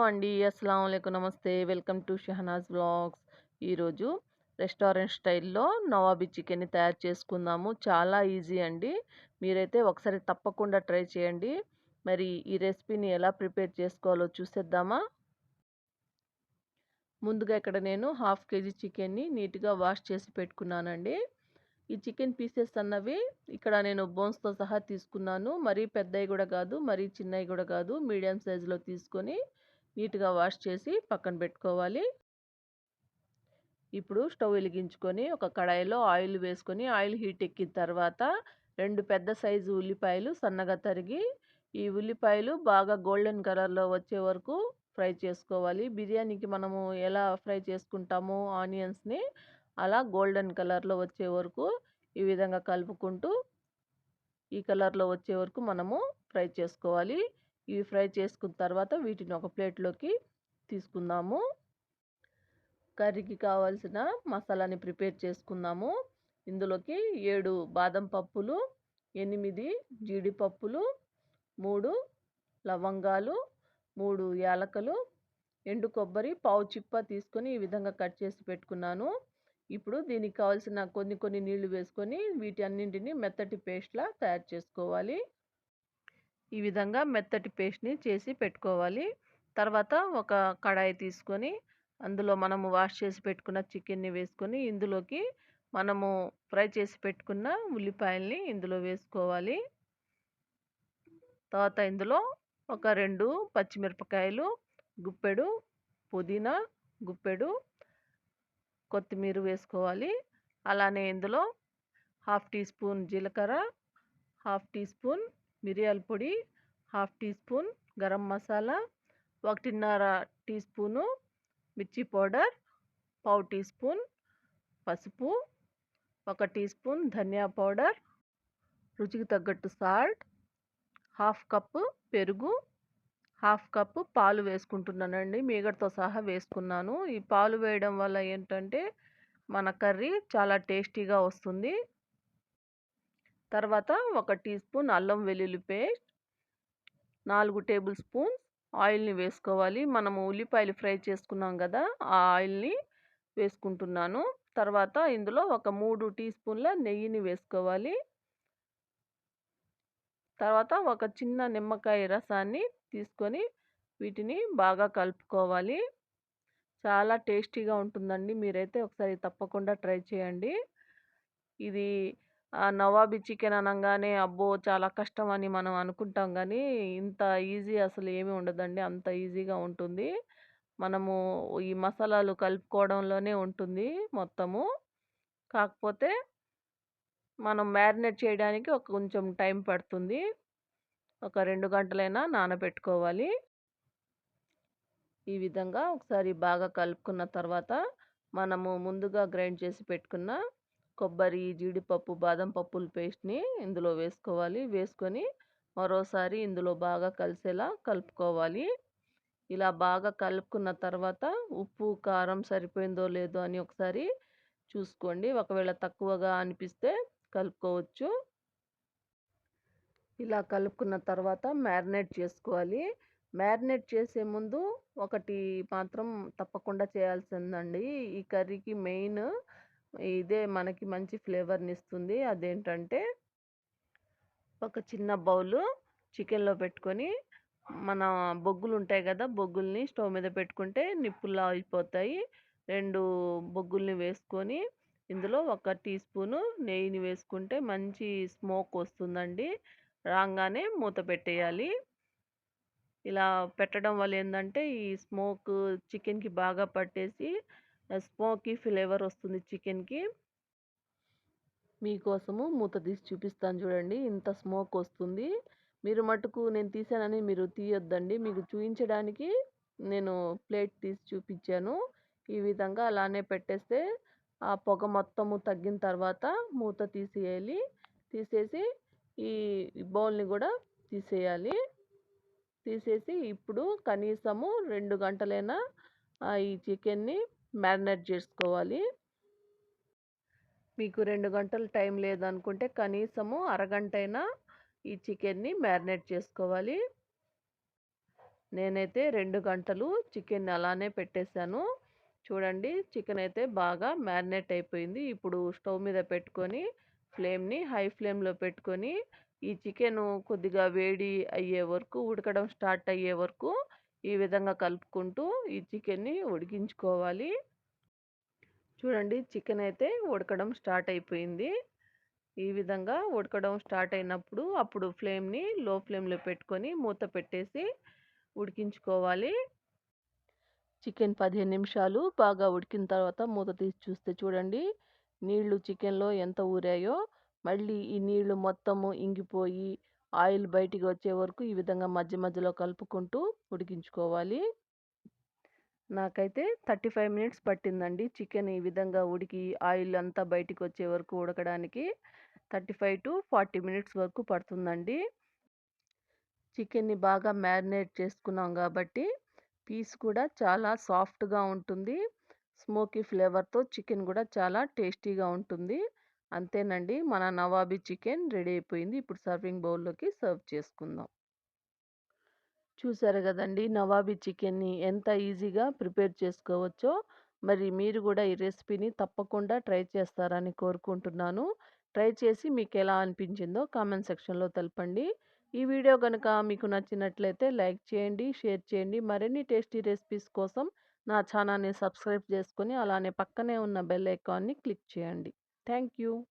అండి. అస్సలం అయికు నమస్తే. వెల్కమ్ టు షహనాజ్ బ్లాగ్స్ ఈరోజు రెస్టారెంట్ స్టైల్‌లో నవాబీ చికెన్‌ని తయారు చేసుకుందాము. చాలా ఈజీ అండి. మీరైతే ఒకసారి తప్పకుండా ట్రై చేయండి. మరి ఈ రెసిపీని ఎలా ప్రిపేర్ చేసుకోవాలో చూసేద్దామా? ముందుగా ఇక్కడ నేను హాఫ్ కేజీ చికెన్‌ని నీట్‌గా వాష్ చేసి పెట్టుకున్నానండి. ఈ చికెన్ పీసెస్ అన్నవి ఇక్కడ నేను బోన్స్‌తో సహా తీసుకున్నాను. మరీ పెద్దవి కూడా కాదు, మరీ చిన్నవి కూడా కాదు. మీడియం సైజులో తీసుకొని నీట్‌గా వాష్ చేసి పక్కన పెట్టుకోవాలి. ఇప్పుడు స్టవ్ వెలిగించుకొని ఒక కడాయిలో ఆయిల్ వేసుకొని ఆయిల్ హీట్ ఎక్కిన తర్వాత రెండు పెద్ద సైజు ఉల్లిపాయలు సన్నగా తరిగి ఈ ఉల్లిపాయలు బాగా గోల్డెన్ కలర్‌లో వచ్చే వరకు ఫ్రై చేసుకోవాలి. బిర్యానీకి మనము ఎలా ఫ్రై చేసుకుంటామో ఆనియన్స్‌ని అలా గోల్డెన్ కలర్‌లో వచ్చే వరకు ఈ విధంగా కలుపుకుంటూ ఈ కలర్‌లో వచ్చే వరకు మనము ఫ్రై చేసుకోవాలి. ఇవి ఫ్రై చేసుకున్న తర్వాత వీటిని ఒక ప్లేట్‌లోకి తీసుకుందాము. కర్రీకి కావాల్సిన మసాలాని ప్రిపేర్ చేసుకుందాము. ఇందులోకి ఏడు బాదం పప్పులు, ఎనిమిది జీడిపప్పులు, మూడు లవంగాలు, మూడు యాలకులు, ఎండు కొబ్బరి పావు చిప్ప తీసుకొని ఈ విధంగా కట్ చేసి పెట్టుకున్నాను. ఇప్పుడు దీనికి కావాల్సిన కొన్ని కొన్ని నీళ్ళు వేసుకొని వీటి అన్నింటినీ మెత్తటి పేస్ట్‌లా తయారు చేసుకోవాలి. ఈ విధంగా మెత్తటి పేస్ట్‌ని చేసి పెట్టుకోవాలి. తర్వాత ఒక కడాయి తీసుకొని అందులో మనము వాష్ చేసి పెట్టుకున్న చికెన్‌ని వేసుకొని ఇందులోకి మనము ఫ్రై చేసి పెట్టుకున్న ఉల్లిపాయల్ని ఇందులో వేసుకోవాలి. తర్వాత ఇందులో ఒక రెండు పచ్చిమిరపకాయలు, గుప్పెడు పుదీనా, గుప్పెడు కొత్తిమీర వేసుకోవాలి. అలానే ఇందులో హాఫ్ టీ స్పూన్ జీలకర్ర, హాఫ్ టీ స్పూన్ మిరియాల పొడి, half teaspoon garam masala, 1:30 teaspoon మిర్చి పౌడర్, పావు టీ స్పూన్ పసుపు, ఒక టీ స్పూన్ ధనియా పౌడర్, రుచికి తగ్గట్టు సాల్ట్, హాఫ్ కప్పు పెరుగు, హాఫ్ కప్పు పాలు వేసుకుంటున్నానండి. మీగడతో సహా వేసుకున్నాను. ఈ పాలు వేయడం వల్ల ఏంటంటే మన కర్రీ చాలా టేస్టీగా వస్తుంది. తర్వాత ఒక టీ స్పూన్ అల్లం వెల్లుల్లి పేస్ట్, నాలుగు టేబుల్ స్పూన్స్ ఆయిల్‌ని వేసుకోవాలి. మనము ఉల్లిపాయలు ఫ్రై చేసుకున్నాం కదా ఆ ఆయిల్‌ని వేసుకుంటున్నాను. తర్వాత ఇందులో ఒక మూడు టీ స్పూన్ల నెయ్యిని వేసుకోవాలి. తర్వాత ఒక చిన్న నిమ్మకాయ రసాన్ని తీసుకొని వీటిని బాగా కలుపుకోవాలి. చాలా టేస్టీగా ఉంటుందండి. మీరైతే ఒకసారి తప్పకుండా ట్రై చేయండి. ఇది నవాబీ చికెన్ అనంగానే అబ్బో! చాలా కష్టం అని మనం అనుకుంటాం కానీ ఇంత ఈజీ అసలు ఏమీ ఉండదండి. అంత ఈజీగా ఉంటుంది. మనము ఈ మసాలాలు కలుపుకోవడంలోనే ఉంటుంది మొత్తము. కాకపోతే మనం మ్యారినేట్ చేయడానికి ఒక కొంచెం టైం పడుతుంది. ఒక రెండు గంటలైనా నానబెట్టుకోవాలి. ఈ విధంగా ఒకసారి బాగా కలుపుకున్న తర్వాత మనము ముందుగా గ్రైండ్ చేసి పెట్టుకున్న కొబ్బరి, జీడిపప్పు, బాదం పప్పుల పేస్ట్‌ని ఇందులో వేసుకోవాలి. వేసుకొని మరోసారి ఇందులో బాగా కలిసేలా కలుపుకోవాలి. ఇలా బాగా కలుపుకున్న తర్వాత ఉప్పు, కారం సరిపోయిందో లేదో అని ఒకసారి చూసుకోండి. ఒకవేళ తక్కువగా అనిపిస్తే కలుపుకోవచ్చు. ఇలా కలుపుకున్న తర్వాత మ్యారినేట్ చేసుకోవాలి. మ్యారినేట్ చేసే ముందు ఒకటి మాత్రం తప్పకుండా చేయాల్సిందండి. ఈ కర్రీకి మెయిన్ ఇదే మనకి మంచి ఫ్లేవర్ని ఇస్తుంది అదేంటంటే ఒక చిన్న బౌలు చికెన్‌లో పెట్టుకొని మన బొగ్గులు ఉంటాయి కదా బొగ్గుల్ని స్టవ్ మీద పెట్టుకుంటే నిప్పుల్లా అయిపోతాయి. రెండు బొగ్గుల్ని వేసుకొని ఇందులో ఒక టీ స్పూను నెయ్యిని వేసుకుంటే మంచి స్మోక్ వస్తుందండి. రాగానే మూత పెట్టేయాలి. ఇలా పెట్టడం వల్ల ఏంటంటే ఈ స్మోక్ చికెన్‌కి బాగా పట్టేసి స్మోకీ ఫ్లేవర్ వస్తుంది చికెన్‌కి. మీకోసము మూత తీసి చూపిస్తాను చూడండి. ఇంత స్మోక్ వస్తుంది. మీరు మటుకు నేను తీసానని మీరు తీయొద్దండి. మీకు చూపించడానికి నేను ప్లేట్ తీసి చూపించాను. ఈ విధంగా అలానే పెట్టేస్తే ఆ పొగ మొత్తము తగ్గిన తర్వాత మూత తీసేయాలి. తీసేసి ఈ బౌల్‌ని కూడా తీసేయాలి. తీసేసి ఇప్పుడు కనీసము రెండు గంటలైనా ఈ చికెన్‌ని మ్యారినేట్ చేసుకోవాలి. మీకు రెండు గంటలు టైం లేదనుకుంటే కనీసము అరగంటైనా ఈ చికెన్‌ని మ్యారినేట్ చేసుకోవాలి. నేనైతే రెండు గంటలు చికెన్ అలానే పెట్టేశాను చూడండి చికెన్ అయితే బాగా మ్యారినేట్ అయిపోయింది. ఇప్పుడు స్టవ్ మీద పెట్టుకొని ఫ్లేమ్‌ని హై ఫ్లేమ్‌లో పెట్టుకొని ఈ చికెను కొద్దిగా వేడి అయ్యే వరకు ఉడకడం స్టార్ట్ అయ్యే వరకు ఈ విధంగా కలుపుకుంటూ ఈ చికెన్‌ని ఉడికించుకోవాలి. చూడండి చికెన్ అయితే ఉడకడం స్టార్ట్ అయిపోయింది. ఈ విధంగా ఉడకడం స్టార్ట్ అయినప్పుడు అప్పుడు ఫ్లేమ్‌ని లో ఫ్లేమ్‌లో పెట్టుకొని మూత పెట్టేసి ఉడికించుకోవాలి. చికెన్ 15 నిమిషాలు బాగా ఉడికిన తర్వాత మూత తీసి చూస్తే చూడండి నీళ్ళు చికెన్‌లో ఎంత ఊరాయో. మళ్ళీ ఈ నీళ్ళు మొత్తము ఇంగిపోయి ఆయిల్ బయటికి వచ్చే వరకు ఈ విధంగా మధ్య మధ్యలో కలుపుకుంటూ ఉడికించుకోవాలి. నాకైతే 35 మినిట్స్ పట్టిందండి చికెన్ ఈ విధంగా ఉడికి ఆయిల్ అంతా బయటికి వచ్చే వరకు ఉడకడానికి. 35-40 మినిట్స్ వరకు పడుతుందండి. చికెన్‌ని బాగా మ్యారినేట్ చేసుకున్నాం కాబట్టి పీస్ కూడా చాలా సాఫ్ట్‌గా ఉంటుంది. స్మోకీ ఫ్లేవర్‌తో చికెన్ కూడా చాలా టేస్టీగా ఉంటుంది. అంతేనండి మన నవాబీ చికెన్ రెడీ అయిపోయింది. ఇప్పుడు సర్వింగ్ బౌల్‌లోకి సర్వ్ చేసుకుందాం. చూసారు కదండీ నవాబీ చికెన్‌ని ఎంత ఈజీగా ప్రిపేర్ చేసుకోవచ్చో. మరి మీరు కూడా ఈ రెసిపీని తప్పకుండా ట్రై చేస్తారని కోరుకుంటున్నాను. ట్రై చేసి మీకు ఎలా అనిపించిందో కామెంట్ సెక్షన్‌లో తెలపండి. ఈ వీడియో కనుక మీకు నచ్చినట్లయితే లైక్ చేయండి, షేర్ చేయండి. మరిన్ని టేస్టీ రెసిపీస్ కోసం నా ఛానల్‌ని సబ్స్క్రైబ్ చేసుకొని అలానే పక్కనే ఉన్న బెల్ ఐకాన్‌ని క్లిక్ చేయండి. Thank you.